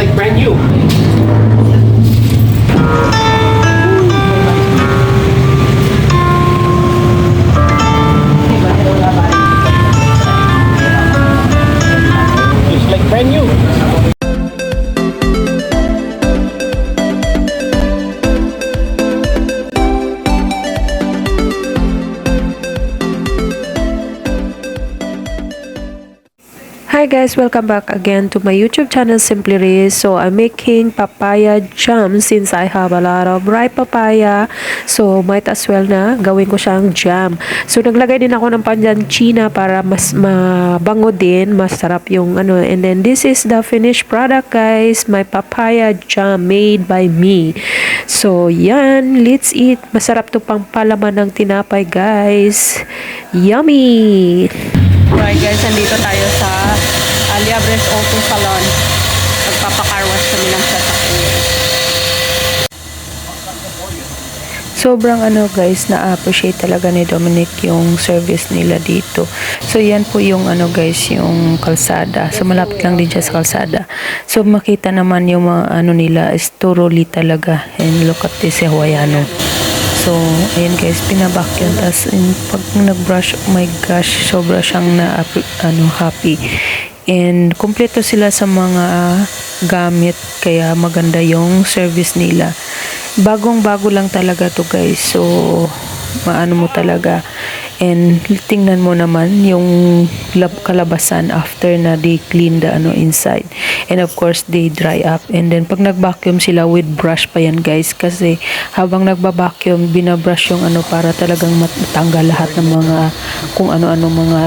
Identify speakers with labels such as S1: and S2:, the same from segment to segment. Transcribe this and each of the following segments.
S1: like brand new.
S2: Hi guys, welcome back again to my YouTube channel Simply Riz. So I'm making papaya jam since I have a lot of ripe papaya. So might as well na gawin ko siyang jam. So naglagay din ako ng pandan china para mas mabango din, masarap yung ano. And then this is the finished product guys, my papaya jam made by me. So yan, let's eat. Masarap to pang palaman ng tinapay guys. Yummy!
S3: Right guys, nandito tayo sa Aliabres Auto Salon. Magpapakarwas kami ng sasakyan.
S4: Sobrang ano guys, na-appreciate talaga ni Dominic yung service nila dito. So yan po yung ano guys, yung kalsada. So malapit lang din siya sa kalsada. So makita naman yung mga ano nila is thoroughly talaga. And look at this Hawaiiano. So, ayan guys, pinabacuum. Tapos, in, pag nag-brush, oh my gosh, sobra siyang na, ano, happy. And, kumpleto sila sa mga gamit. Kaya, maganda yung service nila. Bagong-bago lang talaga to guys. So, maano mo talaga. And, tingnan mo naman yung lab, kalabasan after na they clean the ano inside. And of course, they dry up. And then, pag nag-vacuum sila with brush pa yan guys. Kasi, habang nagba-vacuum, binabrush yung ano para talagang matanggal lahat ng mga kung ano-ano mga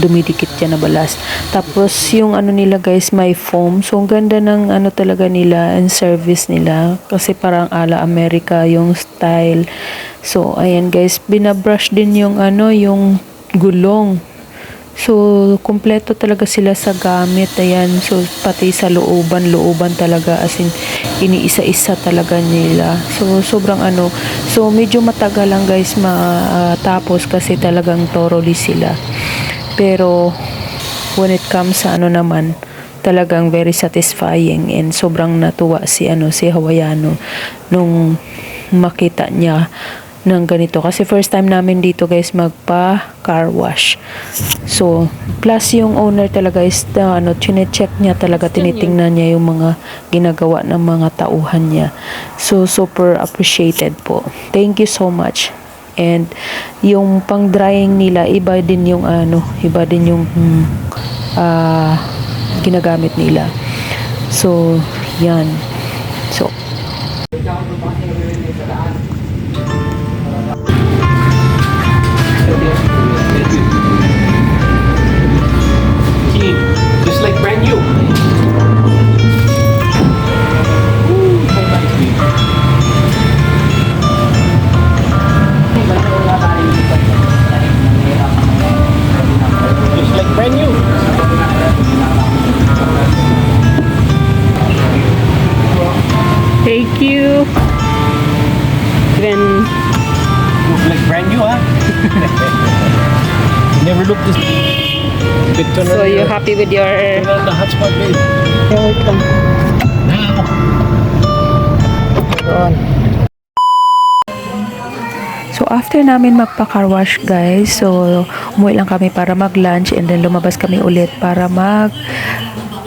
S4: dumidikit dyan na balas. Tapos, yung ano nila guys, may foam. So, ang ganda ng ano talaga nila and service nila. Kasi parang ala America yung style. So, ayan guys, binabrush din yung ano, yung gulong. So, kumpleto talaga sila sa gamit. Ayan, so pati sa looban, looban talaga as in iniisa-isa talaga nila. So, sobrang ano. So, medyo matagal lang guys matapos kasi talagang thoroughly sila. Pero, when it comes sa ano naman, talagang very satisfying and sobrang natuwa si ano si Hawaiiano nung makita niya ng ganito. Kasi first time namin dito guys magpa car wash. So plus yung owner talaga is na, ano chine-check niya talaga tinitingnan niya yung mga ginagawa ng mga tauhan niya. So super appreciated po. Thank you so much. And yung pang drying nila iba din yung ano iba din yung hmm, ah, ginagamit nila. So yan. So
S1: Never looked this. Bit turn
S3: so you happy with your
S1: turn on the hotspot, babe. Now. Turn on.
S4: So, after namin magpa-car wash, guys, so, umuwi lang kami para mag-lunch and then lumabas kami ulit para mag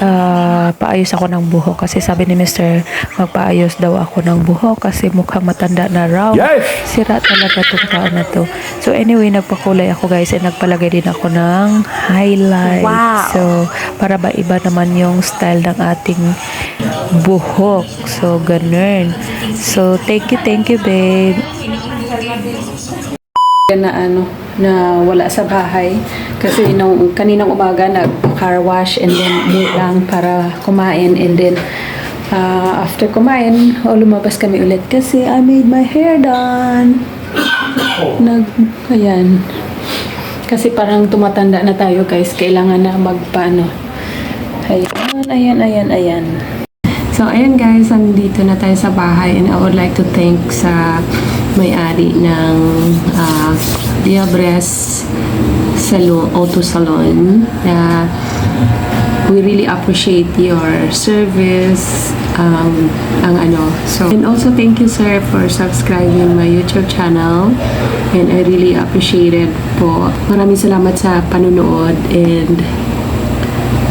S4: ah, paayos ako ng buhok kasi sabi ni Mr. magpaayos daw ako ng buhok kasi mukhang matanda na raw.
S1: Yes!
S4: Sira talaga tong taon na to. So anyway, nagpakulay ako guys and nagpalagay din ako ng highlight.
S3: Wow!
S4: So para ba iba naman yung style ng ating buhok. So ganun. So thank you, thank you babe.
S3: Na ano na wala sa bahay. Kasi nung kaninang umaga nag car wash and then lang para kumain. And then uh, after kumain o lumabas kami ulit kasi I made my hair done. Nag ayan. Kasi parang tumatanda na tayo guys. Kailangan na magpaano. Ayan ayan ayan ayan. So, ayan guys, nandito na tayo sa bahay and I would like to thank sa may-ari ng uh, Diabres Salon, Auto Salon na
S5: we really appreciate your service um, ang ano. So and also thank you sir for subscribing my YouTube channel. And I really appreciate it po. Maraming salamat sa panunood and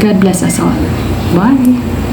S5: God bless us all. Bye